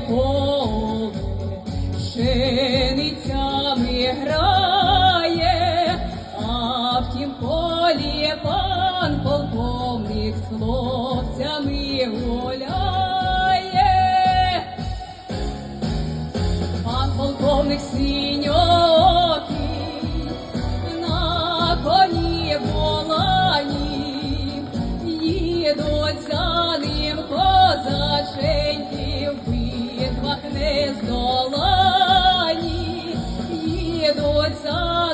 поле, пшеницями грає, а в тім полі пан полковник з хлопцями гуляє. Пан полковник синьокий, на коні не здолані, їдуть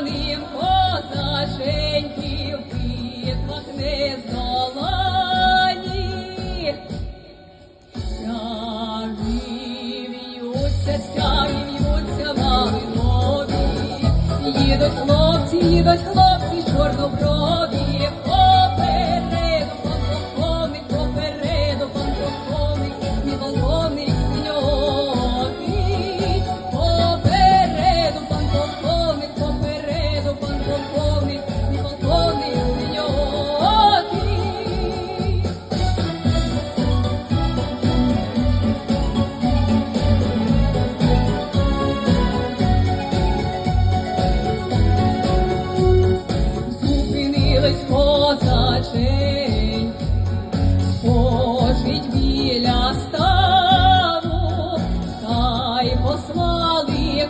ним козаченьки, в не здолані. Стяги в'ються, малинові, їдуть хлопці, їдуть хлопці. послали.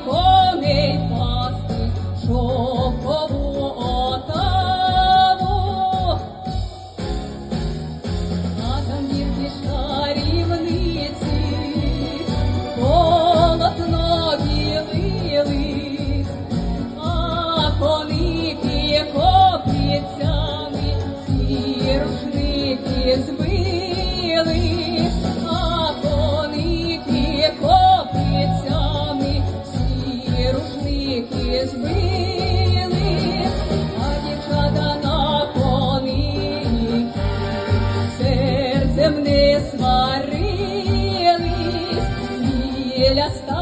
hasta